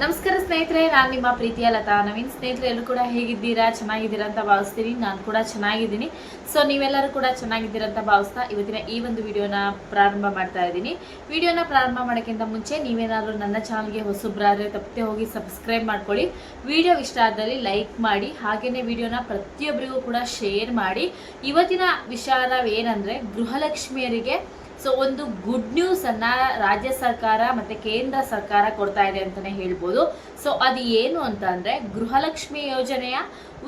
ನಮಸ್ಕಾರ ಸ್ನೇಹಿತರೆ, ನಾನು ನಿಮ್ಮ ಪ್ರೀತಿಯ ಲತಾ. ನವೀನ್ ಸ್ನೇಹಿತರೆ, ಎಲ್ಲರೂ ಕೂಡ ಹೇಗಿದ್ದೀರಾ? ಚೆನ್ನಾಗಿದ್ದೀರಾ ಅಂತ ಭಾವಿಸ್ತೀನಿ. ನಾನು ಕೂಡ ಚೆನ್ನಾಗಿದ್ದೀನಿ. ಸೊ ನೀವೆಲ್ಲರೂ ಕೂಡ ಚೆನ್ನಾಗಿದ್ದೀರಾ ಅಂತ ಭಾವಿಸ್ತಾ ಇವತ್ತಿನ ಈ ಒಂದು ವಿಡಿಯೋನ ಪ್ರಾರಂಭ ಮಾಡ್ತಾ ಇದ್ದೀನಿ. ವಿಡಿಯೋನ ಪ್ರಾರಂಭ ಮಾಡೋಕ್ಕಿಂತ ಮುಂಚೆ ನೀವೇನಾದರೂ ನನ್ನ ಚಾನಲ್ಗೆ ಹೊಸಬ್ರಾದ್ರೆ, ತಪ್ಪದೆ ಹೋಗಿ ಸಬ್ಸ್ಕ್ರೈಬ್ ಮಾಡ್ಕೊಳ್ಳಿ. ವಿಡಿಯೋ ಇಷ್ಟ ಆದಲ್ಲಿ ಲೈಕ್ ಮಾಡಿ ಹಾಗೆಯೇ ವಿಡಿಯೋನ ಪ್ರತಿಯೊಬ್ಬರಿಗೂ ಕೂಡ ಶೇರ್ ಮಾಡಿ. ಇವತ್ತಿನ ವಿಷಯ ಏನಂದರೆ ಗೃಹಲಕ್ಷ್ಮಿಯರಿಗೆ ಸೊ ಒಂದು ಗುಡ್ ನ್ಯೂಸ್ ಅನ್ನ ರಾಜ್ಯ ಸರ್ಕಾರ ಮತ್ತೆ ಕೇಂದ್ರ ಸರ್ಕಾರ ಕೊಡ್ತಾ ಇದೆ ಅಂತಾನೆ ಹೇಳ್ಬೋದು. ಸೊ ಅದು ಏನು ಅಂತ ಅಂದ್ರೆ ಗೃಹಲಕ್ಷ್ಮಿ ಯೋಜನೆಯ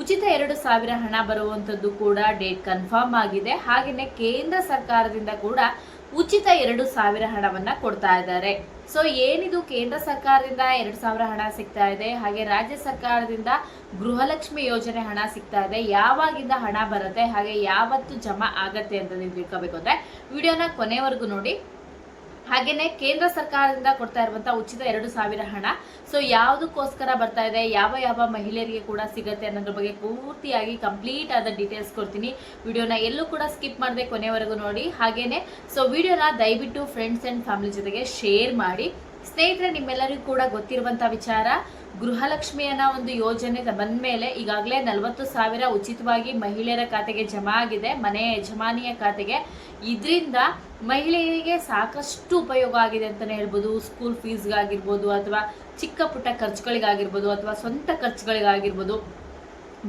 ಉಚಿತ ಎರಡು ಸಾವಿರ ಹಣ ಬರುವಂಥದ್ದು ಕೂಡ ಡೇಟ್ ಕನ್ಫರ್ಮ್ ಆಗಿದೆ. ಹಾಗೆಯೇ ಕೇಂದ್ರ ಸರ್ಕಾರದಿಂದ ಕೂಡ ಉಚಿತ ಎರಡು ಸಾವಿರ ಹಣವನ್ನ ಕೊಡ್ತಾ ಇದ್ದಾರೆ. ಸೊ ಏನಿದು ಕೇಂದ್ರ ಸರ್ಕಾರದಿಂದ ಎರಡು ಸಾವಿರ ಹಣ ಸಿಗ್ತಾ ಇದೆ, ಹಾಗೆ ರಾಜ್ಯ ಸರ್ಕಾರದಿಂದ ಗೃಹಲಕ್ಷ್ಮಿ ಯೋಜನೆ ಹಣ ಸಿಗ್ತಾ ಇದೆ. ಯಾವಾಗಿಂದ ಹಣ ಬರುತ್ತೆ, ಹಾಗೆ ಯಾವತ್ತು ಜಮಾ ಆಗತ್ತೆ ಅಂತ ನೀವು ತಿಳ್ಕೋಬೇಕು ಅಂದ್ರೆ, ವಿಡಿಯೋನ ಕೊನೆವರೆಗೂ ನೋಡಿ. ಹಾಗೇನೆ ಕೇಂದ್ರ ಸರ್ಕಾರದಿಂದ ಕೊಡ್ತಾ ಇರುವಂತಹ ಉಚಿತ ಎರಡು ಸಾವಿರ ಹಣ. ಸೊ ಯಾವುದಕ್ಕೋಸ್ಕರ ಬರ್ತಾ ಇದೆ? ಯಾವ ಯಾವ ಮಹಿಳೆಯರಿಗೆ ಕೂಡ ಸಿಗುತ್ತೆ ಅನ್ನೋದ್ರ ಬಗ್ಗೆ ಪೂರ್ತಿಯಾಗಿ ಕಂಪ್ಲೀಟ್ ಆದ ಡೀಟೇಲ್ಸ್ ಕೊಡ್ತೀನಿ. ವಿಡಿಯೋನ ಎಲ್ಲೂ ಕೂಡ ಸ್ಕಿಪ್ ಮಾಡದೆ ಕೊನೆವರೆಗೂ ನೋಡಿ. ಹಾಗೇನೆ ಸೊ ವಿಡಿಯೋನ ದಯವಿಟ್ಟು ಫ್ರೆಂಡ್ಸ್ ಅಂಡ್ ಫ್ಯಾಮಿಲಿ ಜೊತೆಗೆ ಶೇರ್ ಮಾಡಿ. ಸ್ನೇಹಿತರೆ, ನಿಮ್ಮೆಲ್ಲರಿಗೂ ಕೂಡ ಗೊತ್ತಿರುವಂತಹ ವಿಚಾರ. ಗೃಹಲಕ್ಷ್ಮಿಯನ್ನ ಒಂದು ಯೋಜನೆ ಬಂದ ಮೇಲೆ ಈಗಾಗಲೇ ನಲವತ್ತು ಸಾವಿರ ಉಚಿತವಾಗಿ ಮಹಿಳೆಯರ ಖಾತೆಗೆ ಜಮಾ ಆಗಿದೆ. ಮನೆಯ ಯಜಮಾನಿಯ ಖಾತೆಗೆ. ಇದರಿಂದ ಮಹಿಳೆಯರಿಗೆ ಸಾಕಷ್ಟು ಉಪಯೋಗ ಆಗಿದೆ ಅಂತಲೇ ಹೇಳ್ಬೋದು. ಸ್ಕೂಲ್ ಫೀಸ್ಗಾಗಿರ್ಬೋದು ಅಥವಾ ಚಿಕ್ಕ ಪುಟ್ಟ ಖರ್ಚುಗಳಿಗಾಗಿರ್ಬೋದು ಅಥವಾ ಸ್ವಂತ ಖರ್ಚುಗಳಿಗಾಗಿರ್ಬೋದು.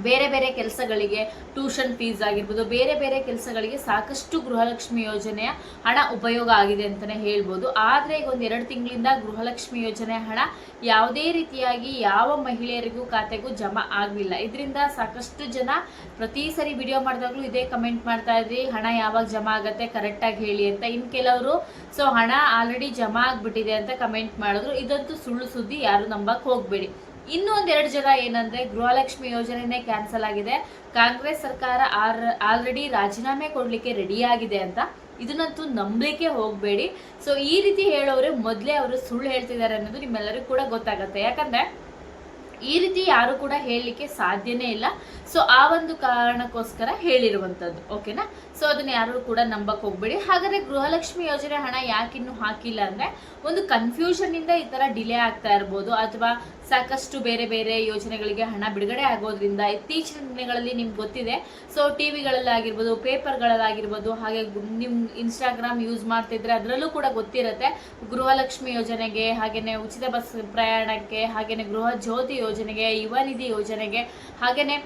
ಬೇರೆ ಬೇರೆ ಕೆಲಸಗಳಿಗೆ ಟ್ಯೂಷನ್ ಫೀಸ್ ಆಗಿರ್ಬೋದು, ಬೇರೆ ಬೇರೆ ಕೆಲಸಗಳಿಗೆ ಸಾಕಷ್ಟು ಗೃಹಲಕ್ಷ್ಮಿ ಯೋಜನೆಯ ಹಣ ಉಪಯೋಗ ಆಗಿದೆ ಅಂತಲೇ ಹೇಳ್ಬೋದು. ಆದರೆ ಈಗ ಒಂದು ಎರಡು ತಿಂಗಳಿಂದ ಗೃಹಲಕ್ಷ್ಮಿ ಯೋಜನೆ ಹಣ ಯಾವುದೇ ರೀತಿಯಾಗಿ ಯಾವ ಮಹಿಳೆಯರಿಗೂ ಖಾತೆಗೂ ಜಮಾ ಆಗಲಿಲ್ಲ. ಇದರಿಂದ ಸಾಕಷ್ಟು ಜನ ಪ್ರತಿ ಸರಿ ವಿಡಿಯೋ ಮಾಡಿದಾಗಲೂ ಇದೇ ಕಮೆಂಟ್ ಮಾಡ್ತಾ ಇದ್ರಿ, ಹಣ ಯಾವಾಗ ಜಮಾ ಆಗುತ್ತೆ ಕರೆಕ್ಟಾಗಿ ಹೇಳಿ ಅಂತ. ಇನ್ನು ಕೆಲವರು ಸೊ ಹಣ ಆಲ್ರೆಡಿ ಜಮಾ ಆಗಿಬಿಟ್ಟಿದೆ ಅಂತ ಕಮೆಂಟ್ ಮಾಡಿದ್ರು. ಇದಂತೂ ಸುಳ್ಳು ಸುದ್ದಿ, ಯಾರು ನಂಬಕ್ಕೆ ಹೋಗಬೇಡಿ. ಇನ್ನು ಒಂದೆರಡು ಜನ ಏನಂದ್ರೆ ಗೃಹಲಕ್ಷ್ಮಿ ಯೋಜನೆನೇ ಕ್ಯಾನ್ಸಲ್ ಆಗಿದೆ. ಕಾಂಗ್ರೆಸ್ ಸರ್ಕಾರ ಆರ್ ಆಲ್ರೆಡಿ ರಾಜೀನಾಮೆ ಕೊಡ್ಲಿಕ್ಕೆ ರೆಡಿ ಆಗಿದೆ ಅಂತ. ಇದನ್ನಂತೂ ನಂಬಲಿಕ್ಕೆ ಹೋಗಬೇಡಿ. ಸೊ ಈ ರೀತಿ ಹೇಳೋರೆ ಮೊದಲೇ ಅವರು ಸುಳ್ಳು ಹೇಳ್ತಿದ್ದಾರೆ ಅನ್ನೋದು ನಿಮ್ಮೆಲ್ಲರಿಗೂ ಕೂಡ ಗೊತ್ತಾಗುತ್ತೆ. ಯಾಕಂದ್ರೆ ಈ ರೀತಿ ಯಾರು ಕೂಡ ಹೇಳಲಿಕ್ಕೆ ಸಾಧ್ಯನೇ ಇಲ್ಲ. ಸೊ ಆ ಒಂದು ಕಾರಣಕ್ಕೋಸ್ಕರ ಹೇಳಿರುವಂಥದ್ದು ಓಕೆನಾ ಸೊ ಅದನ್ನ ಯಾರು ಕೂಡ ನಂಬಕ್ ಹೋಗ್ಬೇಡಿ. ಹಾಗಾದ್ರೆ ಗೃಹಲಕ್ಷ್ಮಿ ಯೋಜನೆ ಹಣ ಯಾಕಿನ್ನು ಹಾಕಿಲ್ಲ ಅಂದ್ರೆ, ಒಂದು ಕನ್ಫ್ಯೂಷನ್ ಇಂದ ಈ ತರ ಡಿಲೇ ಆಗ್ತಾ ಇರ್ಬೋದು, ಅಥವಾ ಸಾಕಷ್ಟು ಬೇರೆ ಬೇರೆ ಯೋಜನೆಗಳಿಗೆ ಹಣ ಬಿಡುಗಡೆ ಆಗೋದ್ರಿಂದ ಇತ್ತೀಚಿನ ದಿನಗಳಲ್ಲಿ ನಿಮ್ಗೆ ಗೊತ್ತಿದೆ. ಸೊ ಟಿ ವಿಗಳಲ್ಲಾಗಿರ್ಬೋದು ಪೇಪರ್ಗಳಲ್ಲಾಗಿರ್ಬೋದು ಹಾಗೆ ನಿಮ್ಮ ಇನ್ಸ್ಟಾಗ್ರಾಮ್ ಯೂಸ್ ಮಾಡ್ತಿದ್ರೆ ಅದರಲ್ಲೂ ಕೂಡ ಗೊತ್ತಿರುತ್ತೆ. ಗೃಹಲಕ್ಷ್ಮಿ ಯೋಜನೆಗೆ ಹಾಗೆಯೇ ಉಚಿತ ಬಸ್ ಪ್ರಯಾಣಕ್ಕೆ, ಹಾಗೇನೆ ಗೃಹ ಜ್ಯೋತಿ ಯೋಜನೆಗೆ ಯುವ ನಿಧಿ ಯೋಜನೆಗೆ ಹಾಗೇನೆ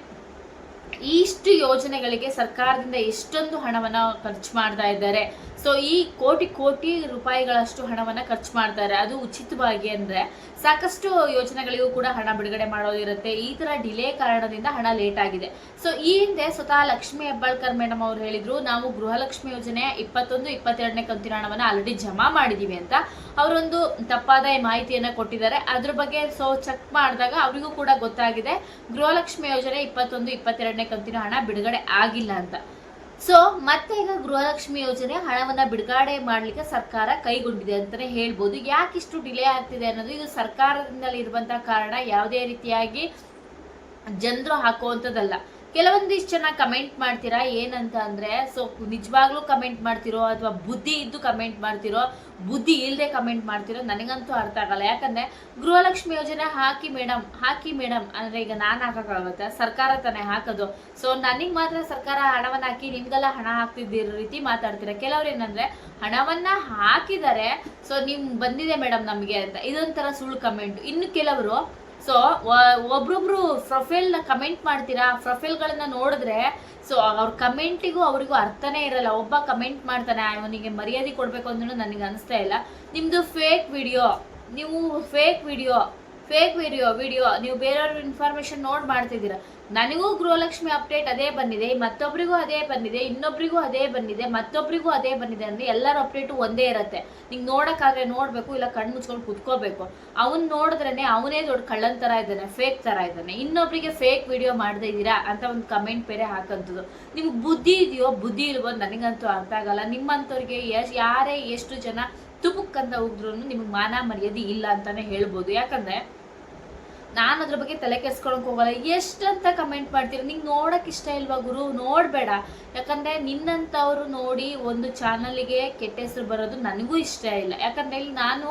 ಇಷ್ಟು ಯೋಜನೆಗಳಿಗೆ ಸರ್ಕಾರದಿಂದ ಎಷ್ಟೊಂದು ಹಣವನ್ನ ಖರ್ಚು ಮಾಡ್ತಾ ಇದ್ದಾರೆ. ಸೊ ಈ ಕೋಟಿ ಕೋಟಿ ರೂಪಾಯಿಗಳಷ್ಟು ಹಣವನ್ನ ಖರ್ಚು ಮಾಡ್ತಾರೆ. ಅದು ಉಚಿತವಾಗಿ ಅಂದ್ರೆ ಸಾಕಷ್ಟು ಯೋಜನೆಗಳಿಗೂ ಕೂಡ ಹಣ ಬಿಡುಗಡೆ ಮಾಡೋದಿರುತ್ತೆ ಈ ತರ ಡಿಲೇ ಕಾರಣದಿಂದ ಹಣ ಲೇಟ್ ಆಗಿದೆ. ಸೊ ಈ ಹಿಂದೆ ಸ್ವತಃ ಲಕ್ಷ್ಮಿ ಹೆಬ್ಬಾಳ್ಕರ್ ಮೇಡಮ್ ಅವ್ರು ಹೇಳಿದರು, ನಾವು ಗೃಹಲಕ್ಷ್ಮಿ ಯೋಜನೆಯ ಇಪ್ಪತ್ತೊಂದು, ಇಪ್ಪತ್ತೆರಡನೇ ಕಂತಿನ ಹಣವನ್ನು ಆಲ್ರೆಡಿ ಜಮಾ ಮಾಡಿದೀವಿ ಅಂತ. ಅವರೊಂದು ತಪ್ಪಾದ ಮಾಹಿತಿಯನ್ನ ಕೊಟ್ಟಿದ್ದಾರೆ. ಅದ್ರ ಬಗ್ಗೆ ಸೊ ಚೆಕ್ ಮಾಡಿದಾಗ ಅವರಿಗೂ ಕೂಡ ಗೊತ್ತಾಗಿದೆ. ಗೃಹಲಕ್ಷ್ಮಿ ಯೋಜನೆ ಇಪ್ಪತ್ತೊಂದು, ಇಪ್ಪತ್ತೆರಡನೇ ಕಂತಿನ ಹಣ ಬಿಡುಗಡೆ ಆಗಿಲ್ಲ ಅಂತ. ಸೊ ಮತ್ತೆ ಈಗ ಗೃಹಲಕ್ಷ್ಮಿ ಯೋಜನೆ ಹಣವನ್ನ ಬಿಡುಗಡೆ ಮಾಡ್ಲಿಕ್ಕೆ ಸರ್ಕಾರ ಕೈಗೊಂಡಿದೆ ಅಂತಾನೆ ಹೇಳ್ಬೋದು. ಯಾಕಿಷ್ಟು ಡಿಲೇ ಆಗ್ತಿದೆ ಅನ್ನೋದು ಇದು ಸರ್ಕಾರದಿಂದಲೇ ಇರುವಂತಹ ಕಾರಣ. ಯಾವುದೇ ರೀತಿಯಾಗಿ ಜನರು ಹಾಕುವಂಥದ್ದಲ್ಲ. ಕೆಲವೊಂದಿಷ್ಟು ಜನ ಕಮೆಂಟ್ ಮಾಡ್ತೀರಾ? ಏನಂತ ಅಂದ್ರೆ ಸೊ ನಿಜವಾಗ್ಲೂ ಕಮೆಂಟ್ ಮಾಡ್ತಿರೋ ಅಥವಾ ಬುದ್ಧಿ ಇದ್ದು ಕಮೆಂಟ್ ಮಾಡ್ತಿರೋ, ಬುದ್ಧಿ ಇಲ್ಲದೆ ಕಮೆಂಟ್ ಮಾಡ್ತಿರೋ ನನಗಂತೂ ಅರ್ಥ ಆಗಲ್ಲ. ಯಾಕಂದ್ರೆ ಗೃಹಲಕ್ಷ್ಮಿ ಯೋಜನೆ ಹಾಕಿ ಮೇಡಮ್ ಹಾಕಿ ಮೇಡಮ್ ಅಂದ್ರೆ ಈಗ ನಾನು ಹಾಕೋಕ್ಕಾಗುತ್ತೆ? ಸರ್ಕಾರ ತಾನೇ ಹಾಕೋದು. ಸೊ ನನಗೆ ಮಾತ್ರ ಸರ್ಕಾರ ಹಣವನ್ನ ಹಾಕಿ ನಿಮ್ಗೆಲ್ಲ ಹಣ ಹಾಕ್ತಿದ್ದಿರೋ ರೀತಿ ಮಾತಾಡ್ತೀರ? ಕೆಲವ್ರು ಏನಂದ್ರೆ, ಹಣವನ್ನ ಹಾಕಿದ್ದಾರೆ ಸೊ ನಿಮ್ ಬಂದಿದೆ ಮೇಡಮ್ ನಮಗೆ ಅಂತ. ಇದೊಂಥರ ಸುಳ್ಳು ಕಮೆಂಟ್ ಇನ್ನು ಕೆಲವರು ಸೊ ಒಬ್ರೊಬ್ರು ಪ್ರೊಫೈಲ್ನ ಕಮೆಂಟ್ ಮಾಡ್ತೀರಾ? ಪ್ರೊಫೈಲ್ಗಳನ್ನ ನೋಡಿದ್ರೆ ಸೊ ಅವ್ರ ಕಮೆಂಟಿಗೂ ಅವರಿಗೂ ಅರ್ಥನೇ ಇರಲ್ಲ. ಒಬ್ಬ ಕಮೆಂಟ್ ಮಾಡ್ತಾನೆ, ಅವನಿಗೆ ಮರ್ಯಾದೆ ಕೊಡಬೇಕು ಅಂದ್ರೂ ನನಗೆ ಅನಿಸ್ತಾ ಇಲ್ಲ. ನಿಮ್ಮದು ಫೇಕ್ ವಿಡಿಯೋ ನೀವು fake video fake video video ನೀವು ಬೇರೆಯವ್ರ ಇನ್ಫಾರ್ಮೇಶನ್ ನೋಡ್ ಮಾಡ್ತಿದ್ದೀರ. ನನಗೂ ಗೃಹಲಕ್ಷ್ಮಿ ಅಪ್ಡೇಟ್ ಅದೇ ಬಂದಿದೆ ಮತ್ತೊಬ್ಬರಿಗೂ ಅದೇ ಬಂದಿದೆ ಇನ್ನೊಬ್ಬರಿಗೂ ಅದೇ ಬಂದಿದೆ ಮತ್ತೊಬ್ಬರಿಗೂ ಅದೇ ಬಂದಿದೆ ಅಂದರೆ ಎಲ್ಲರ ಅಪ್ಡೇಟು ಒಂದೇ ಇರುತ್ತೆ. ನಿಂಗೆ ನೋಡೋಕ್ಕಾದ್ರೆ ನೋಡಬೇಕು, ಇಲ್ಲ ಕಣ್ಣು ಮುಚ್ಕೊಂಡು ಕುತ್ಕೋಬೇಕು. ಅವ್ನು ನೋಡಿದ್ರೇನೆ ಅವನೇ ದೊಡ್ಡ ಕಳ್ಳನ್ ಥರ ಇದ್ದಾನೆ ಫೇಕ್ ಥರ ಇದ್ದಾನೆ. ಇನ್ನೊಬ್ಬರಿಗೆ ಫೇಕ್ ವಿಡಿಯೋ ಮಾಡದೇ ಇದ್ದೀರಾ ಅಂತ ಒಂದು ಕಮೆಂಟ್ ಬೇರೆ ಹಾಕೋಂಥದ್ದು ನಿಮ್ಗೆ ಬುದ್ಧಿ ಇದೆಯೋ, ಬುದ್ಧಿ ಇಲ್ವೋ ನನಗಂತೂ ಅರ್ಥ ಆಗಲ್ಲ. ನಿಮ್ಮಂಥವ್ರಿಗೆ ಯಾರೇ ಎಷ್ಟು ಜನ ತುಮುಕ್ಕಂತ ಹೋಗಿದ್ರು ನಿಮ್ಗೆ ಮಾನ ಮರ್ಯಾದೆ ಇಲ್ಲ ಅಂತಾನೆ ಹೇಳ್ಬೋದು. ಯಾಕಂದ್ರೆ ನಾನು ಅದ್ರ ಬಗ್ಗೆ ತಲೆ ಕೆಡ್ಸ್ಕೊಳಕ್ ಹೋಗಲ್ಲ. ಎಷ್ಟಂತ ಕಮೆಂಟ್ ಮಾಡ್ತೀರ? ನಿಂಗೆ ನೋಡಕ್ ಇಷ್ಟ ಇಲ್ವಾ ಗುರು? ನೋಡಬೇಡ. ಯಾಕಂದ್ರೆ ನಿನ್ನಂಥವ್ರು ನೋಡಿ ಒಂದು ಚಾನಲ್ಗೆ ಕೆಟ್ಟ ಹೆಸರು ಬರೋದು ನನಗೂ ಇಷ್ಟ ಇಲ್ಲ. ಯಾಕಂದ್ರೆ ಇಲ್ಲಿ ನಾನು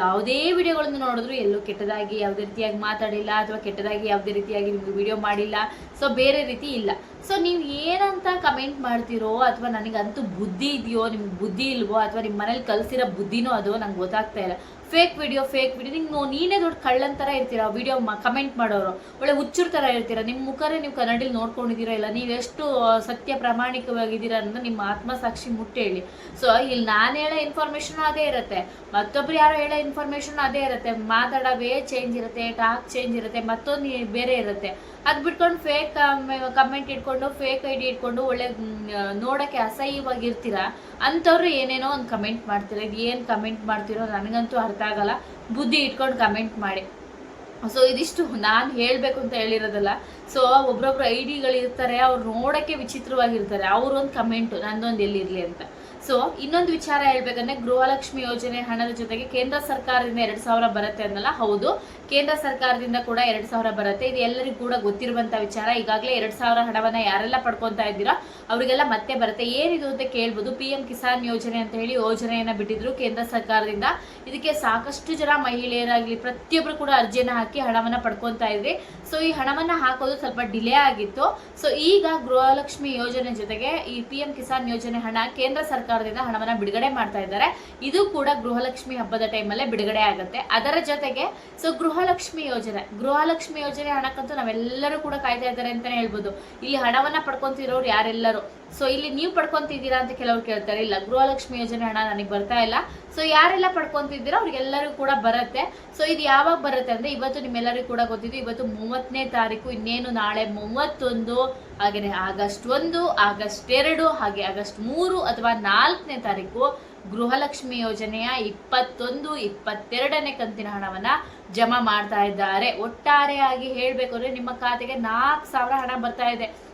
ಯಾವುದೇ ವಿಡಿಯೋಗಳನ್ನು ನೋಡಿದ್ರು ಎಲ್ಲೂ ಕೆಟ್ಟದಾಗಿ ಯಾವುದೇ ರೀತಿಯಾಗಿ ಮಾತಾಡಿಲ್ಲ ಅಥವಾ ಕೆಟ್ಟದಾಗಿ ಯಾವುದೇ ರೀತಿಯಾಗಿ ನಿಮ್ಗೆ ವಿಡಿಯೋ ಮಾಡಿಲ್ಲ. ಸೊ ಬೇರೆ ರೀತಿ ಇಲ್ಲ. ಸೊ ನೀವು ಏನಂತ ಕಮೆಂಟ್ ಮಾಡ್ತೀರೋ ಅಥವಾ ನನಗಂತೂ ಬುದ್ಧಿ ಇದೆಯೋ, ನಿಮ್ಗೆ ಬುದ್ಧಿ ಇಲ್ವೋ ಅಥವಾ ನಿಮ್ಮ ಮನೇಲಿ ಕಲಿಸಿರೋ ಬುದ್ಧಿನೋ ಅದು ನಂಗೆ ಗೊತ್ತಾಗ್ತಾ ಇಲ್ಲ. ಫೇಕ್ ವಿಡಿಯೋ ಫೇಕ್ ವಿಡಿಯೋ ನಿಂಗೆ ನೀನೇ ದೊಡ್ಡ ಕಳ್ಳನ್ ಥರ ಇರ್ತೀರ ವಿಡಿಯೋ ಕಮೆಂಟ್ ಮಾಡೋರು. ಒಳ್ಳೆ ಹುಚ್ಚುರ್ ಥರ ಇರ್ತೀರ. ನಿಮ್ಮ ಮುಖರೇ ನೀವು ಕನ್ನಡಿಲಿ ನೋಡ್ಕೊಂಡಿದ್ದೀರಾ ಇಲ್ಲ? ನೀವು ಎಷ್ಟು ಸತ್ಯ ಪ್ರಾಮಾಣಿಕವಾಗಿದ್ದೀರಾ ಅನ್ನೋದು ನಿಮ್ಮ ಆತ್ಮಸಾಕ್ಷಿ ಮುಟ್ಟಿ ಹೇಳಿ. ಸೊ ಇಲ್ಲಿ ನಾನು ಹೇಳೋ ಇನ್ಫಾರ್ಮೇಷನ್ ಅದೇ ಇರುತ್ತೆ. ಮತ್ತೊಬ್ರು ಯಾರೋ ಹೇಳೋ ಇನ್ಫಾರ್ಮೇಷನ್ ಅದೇ ಇರುತ್ತೆ. ಮಾತಾಡೋ ವೇ ಚೇಂಜ್ ಇರುತ್ತೆ ಟಾಕ್ ಚೇಂಜ್ ಇರುತ್ತೆ, ಮತ್ತೊಂದು ಬೇರೆ ಇರುತ್ತೆ. ಅದು ಬಿಟ್ಕೊಂಡು ಫೇಕ್ ಕಮೆಂಟ್ ಇಟ್ಕೊಂಡು ಫೇಕ್ ಐ ಡಿ ಇಟ್ಕೊಂಡು ಒಳ್ಳೆ ನೋಡಕ್ಕೆ ನೋಡೋಕ್ಕೆ ಅಸಹ್ಯವಾಗಿರ್ತೀರ? ಅಂಥವ್ರು ಏನೇನೋ ಒಂದು ಕಮೆಂಟ್ ಮಾಡ್ತೀರಾ. ಇದು ಏನು ಕಮೆಂಟ್ ಮಾಡ್ತಿರೋ ನನಗಂತೂ ಅರ್ಥ ಆಗಲ್ಲ ಬುದ್ಧಿ ಇಟ್ಕೊಂಡು ಕಮೆಂಟ್ ಮಾಡಿ. ಸೊ ಇದಿಷ್ಟು ನಾನು ಹೇಳಬೇಕು ಅಂತ ಹೇಳಿರೋದಲ್ಲ. ಸೊ ಒಬ್ರೊಬ್ರು ಐ ಡಿಗಳು ಇರ್ತಾರೆ, ಅವ್ರು ನೋಡೋಕ್ಕೆ ವಿಚಿತ್ರವಾಗಿರ್ತಾರೆ. ಅವ್ರೊಂದು ಕಮೆಂಟು ನಂದೊಂದು ಎಲ್ಲಿರಲಿ ಅಂತ. ಸೊ ಇನ್ನೊಂದು ವಿಚಾರ ಹೇಳ್ಬೇಕಂದ್ರೆ ಗೃಹಲಕ್ಷ್ಮಿ ಯೋಜನೆ ಹಣದ ಜೊತೆಗೆ ಕೇಂದ್ರ ಸರ್ಕಾರದಿಂದ ಎರಡು ಸಾವಿರ ಬರುತ್ತೆ ಅನ್ನಲ್ಲ ಹೌದು. ಕೇಂದ್ರ ಸರ್ಕಾರದಿಂದ ಕೂಡ ಎರಡು ಸಾವಿರ ಬರುತ್ತೆ. ಇದು ಎಲ್ಲರಿಗೂ ಕೂಡ ಗೊತ್ತಿರುವಂತ ವಿಚಾರ. ಈಗಾಗಲೇ ಎರಡು ಸಾವಿರ ಹಣವನ್ನ ಯಾರೆಲ್ಲ ಪಡ್ಕೊತಾ ಇದ್ದೀರಾ, ಅವರಿಗೆಲ್ಲ ಮತ್ತೆ ಬರುತ್ತೆ. ಏನಿದು ಅಂತ ಕೇಳ್ಬೋದು. ಪಿ ಎಂ ಕಿಸಾನ್ ಯೋಜನೆ ಅಂತ ಹೇಳಿ ಯೋಜನೆಯನ್ನ ಬಿಟ್ಟಿದ್ರು ಕೇಂದ್ರ ಸರ್ಕಾರದಿಂದ. ಇದಕ್ಕೆ ಸಾಕಷ್ಟು ಜನ ಮಹಿಳೆಯರಾಗಲಿ ಪ್ರತಿಯೊಬ್ಬರು ಕೂಡ ಅರ್ಜಿಯನ್ನ ಹಾಕಿ ಹಣವನ್ನ ಪಡ್ಕೊತಾ ಇದ್ರಿ ಸೊ ಈ ಹಣವನ್ನ ಹಾಕೋದು ಸ್ವಲ್ಪ ಡಿಲೇ ಆಗಿತ್ತು. ಸೊ ಈಗ ಗೃಹಲಕ್ಷ್ಮಿ ಯೋಜನೆ ಜೊತೆಗೆ ಈ ಪಿ ಎಂ ಕಿಸಾನ್ ಯೋಜನೆ ಹಣ ಕೇಂದ್ರ ಸರ್ಕಾರದಿಂದ ಹಣವನ್ನ ಬಿಡುಗಡೆ ಮಾಡ್ತಾ ಇದ್ದಾರೆ. ಇದು ಕೂಡ ಗೃಹಲಕ್ಷ್ಮಿ ಹಬ್ಬದ ಟೈಮಲ್ಲೇ ಬಿಡುಗಡೆ ಆಗುತ್ತೆ. ಅದರ ಜೊತೆಗೆ ಸೊ ಗೃಹಲಕ್ಷ್ಮಿ ಯೋಜನೆ ಗೃಹಲಕ್ಷ್ಮಿ ಯೋಜನೆ ಹಣಕ್ಕಂತೂ ನಾವೆಲ್ಲರೂ ಕೂಡ ಕಾಯ್ತಾ ಇದ್ದಾರೆ ಅಂತಲೇ ಹೇಳ್ಬೋದು. ಇಲ್ಲಿ ಹಣವನ್ನ ಪಡ್ಕೊಂತಿರೋರು ಯಾರೆಲ್ಲರೂ? ಸೊ ಇಲ್ಲಿ ನೀವು ಪಡ್ಕೊಂತಿದ್ದೀರಾ ಅಂತ ಕೆಲವರು ಕೇಳ್ತಾರೆ. ಇಲ್ಲ, ಗೃಹಲಕ್ಷ್ಮಿ ಯೋಜನೆ ಹಣ ನನಗೆ ಬರ್ತಾ ಇಲ್ಲ. ಸೊ ಯಾರೆಲ್ಲ ಪಡ್ಕೊಂತಿದ್ದೀರೋ ಅವ್ರಿಗೆಲ್ಲರಿಗೂ ಕೂಡ ಬರುತ್ತೆ. ಸೊ ಇದು ಯಾವಾಗ ಬರುತ್ತೆ ಅಂದ್ರೆ ಇವತ್ತು ನಿಮ್ಮೆಲ್ಲರಿಗೂ ಕೂಡ ಗೊತ್ತಿದ್ದು, ಇವತ್ತು ಮೂವತ್ತನೇ ತಾರೀಕು ಇನ್ನೇನು ನಾಳೆ ಮೂವತ್ತೊಂದು ಹಾಗೆಯೇ ಆಗಸ್ಟ್ ಒಂದು, ಆಗಸ್ಟ್ ಎರಡು, ಹಾಗೆ ಆಗಸ್ಟ್ ಮೂರು ಅಥವಾ ನಾಲ್ಕನೇ ತಾರೀಕು ಗೃಹಲಕ್ಷ್ಮಿ ಯೋಜನೆಯ ಇಪ್ಪತ್ತೊಂದು, ಇಪ್ಪತ್ತೆರಡನೇ ಕಂತಿನ ಹಣವನ್ನ ಜಮಾ ಮಾಡ್ತಾ ಇದ್ದಾರೆ. ಒಟ್ಟಾರೆಯಾಗಿ ಹೇಳಬೇಕು ಅಂದ್ರೆ ನಿಮ್ಮ ಖಾತೆಗೆ ನಾಲ್ಕು ಸಾವಿರ ಹಣ ಬರ್ತಾ ಇದೆ.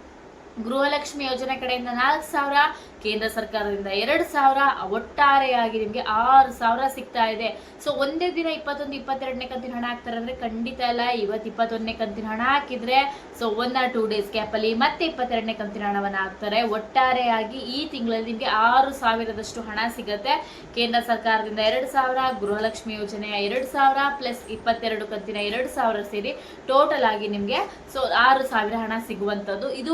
ಗೃಹಲಕ್ಷ್ಮಿ ಯೋಜನೆ ಕಡೆಯಿಂದ ನಾಲ್ಕು ಸಾವಿರ, ಕೇಂದ್ರ ಸರ್ಕಾರದಿಂದ ಎರಡು ಸಾವಿರ, ಒಟ್ಟಾರೆಯಾಗಿ ನಿಮಗೆ ಆರು ಸಾವಿರ ಸಿಗ್ತಾ ಇದೆ. ಸೊ ಒಂದೇ ದಿನ ಇಪ್ಪತ್ತೊಂದು, ಇಪ್ಪತ್ತೆರಡನೇ ಕಂತಿನ ಹಣ ಹಾಕ್ತಾರೆ ಅಂದ್ರೆ ಖಂಡಿತ ಅಲ್ಲ, ಇವತ್ತು ಇಪ್ಪತ್ತೊಂದನೇ ಕಂತಿನ ಹಣ ಹಾಕಿದ್ರೆ so one or two days ಗ್ಯಾಪಲ್ಲಿ ಮತ್ತೆ ಇಪ್ಪತ್ತೆರಡನೇ ಕಂತಿನ ಹಣವನ್ನು ಹಾಕ್ತಾರೆ. ಒಟ್ಟಾರೆಯಾಗಿ ಈ ತಿಂಗಳಲ್ಲಿ ನಿಮಗೆ ಆರು ಸಾವಿರದಷ್ಟು ಹಣ ಸಿಗುತ್ತೆ. ಕೇಂದ್ರ ಸರ್ಕಾರದಿಂದ ಎರಡು ಸಾವಿರ, ಗೃಹಲಕ್ಷ್ಮಿ ಯೋಜನೆಯ ಎರಡು ಸಾವಿರ ಪ್ಲಸ್ ಇಪ್ಪತ್ತೆರಡು ಕಂತಿನ ಎರಡು ಸಾವಿರ ಸೇರಿ ಟೋಟಲ್ ಆಗಿ ನಿಮಗೆ ಸೊ ಆರು ಸಾವಿರ ಹಣ ಸಿಗುವಂಥದ್ದು. ಇದು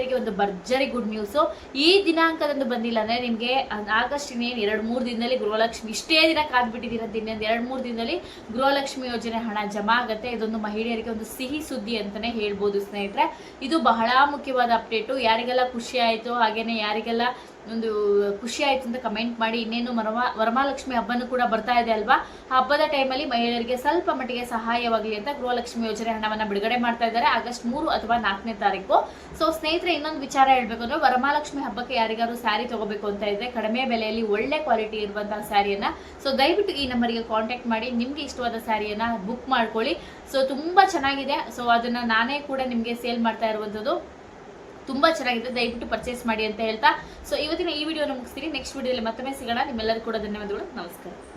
ಮಹಿಳೆಯರಿಗೆ ಒಂದು ಭರ್ಜರಿ ಗುಡ್ ನ್ಯೂಸು ಈ ದಿನಾಂಕದಂದು ಬಂದಿಲ್ಲ ಅಂದರೆ ನಿಮಗೆ ಆಗಸ್ಟ್ ಇನ್ನೇನು ಎರಡು ಮೂರು ದಿನದಲ್ಲಿ ಗೃಹಲಕ್ಷ್ಮಿ, ಇಷ್ಟೇ ದಿನ ಕಾದ್ಬಿಟ್ಟಿದ್ದೀರಂತ ಇನ್ನೊಂದು ಎರಡು ಮೂರು ದಿನದಲ್ಲಿ ಗೃಹಲಕ್ಷ್ಮಿ ಯೋಜನೆ ಹಣ ಜಮಾ ಆಗುತ್ತೆ. ಇದೊಂದು ಮಹಿಳೆಯರಿಗೆ ಒಂದು ಸಿಹಿ ಸುದ್ದಿ ಅಂತಲೇ ಹೇಳ್ಬೋದು ಸ್ನೇಹಿತರೆ. ಇದು ಬಹಳ ಮುಖ್ಯವಾದ ಅಪ್ಡೇಟು ಯಾರಿಗೆಲ್ಲ ಖುಷಿ ಆಯಿತು, ಹಾಗೇನೆ ಯಾರಿಗೆಲ್ಲ ಒಂದು ಖುಷಿ ಆಯ್ತು ಅಂತ ಕಮೆಂಟ್ ಮಾಡಿ, ಇನ್ನೇನು ವರಮ ವರಮಹಾಲಕ್ಷ್ಮಿ ಹಬ್ಬನೂ ಕೂಡ ಬರ್ತಾ ಇದೆ ಅಲ್ವಾ? ಹಬ್ಬದ ಟೈಮಲ್ಲಿ ಮಹಿಳೆಯರಿಗೆ ಸ್ವಲ್ಪ ಮಟ್ಟಿಗೆ ಸಹಾಯವಾಗಲಿ ಅಂತ ಗೃಹಲಕ್ಷ್ಮಿ ಯೋಜನೆ ಹಣವನ್ನು ಬಿಡುಗಡೆ ಮಾಡ್ತಾ ಇದ್ದಾರೆ. ಆಗಸ್ಟ್ ಮೂರು ಅಥವಾ ನಾಲ್ಕನೇ ತಾರೀಕು. ಸೊ ಸ್ನೇಹಿತರೆ, ಇನ್ನೊಂದು ವಿಚಾರ ಹೇಳಬೇಕು ಅಂದ್ರೆ ವರಮಹಾಲಕ್ಷ್ಮಿ ಹಬ್ಬಕ್ಕೆ ಯಾರಿಗಾರು ಸ್ಯಾರಿ ತಗೋಬೇಕು ಅಂತ ಇದ್ರೆ ಕಡಿಮೆ ಬೆಲೆಯಲ್ಲಿ ಒಳ್ಳೆ ಕ್ವಾಲಿಟಿ ಇರುವಂತಹ ಸ್ಯಾರಿಯನ್ನು ಸೊ ದಯವಿಟ್ಟು ಈ ನಂಬರಿಗೆ ಕಾಂಟ್ಯಾಕ್ಟ್ ಮಾಡಿ, ನಿಮ್ಗೆ ಇಷ್ಟವಾದ ಸ್ಯಾರಿಯನ್ನು ಬುಕ್ ಮಾಡ್ಕೊಳ್ಳಿ. ಸೊ ತುಂಬಾ ಚೆನ್ನಾಗಿದೆ. ಸೊ ಅದನ್ನ ನಾನೇ ಕೂಡ ನಿಮಗೆ ಸೇಲ್ ಮಾಡ್ತಾ ಇರುವಂಥದ್ದು ತುಂಬಾ ಚೆನ್ನಾಗಿದೆ. ದಯವಿಟ್ಟು ಪರ್ಚೇಸ್ ಮಾಡಿ ಅಂತ ಹೇಳ್ತಾ. ಸೊ ಇವತ್ತಿನ ಈ ವಿಡಿಯೋನ ಮುಗಿಸ್ತೀನಿ. ನೆಕ್ಸ್ಟ್ ವಿಡಿಯೋದಲ್ಲಿ ಮತ್ತೊಮ್ಮೆ ಸಿಗೋಣ. ನಿಮ್ಮೆಲ್ಲರೂ ಕೂಡ ಧನ್ಯವಾದಗಳು. ನಮಸ್ಕಾರ.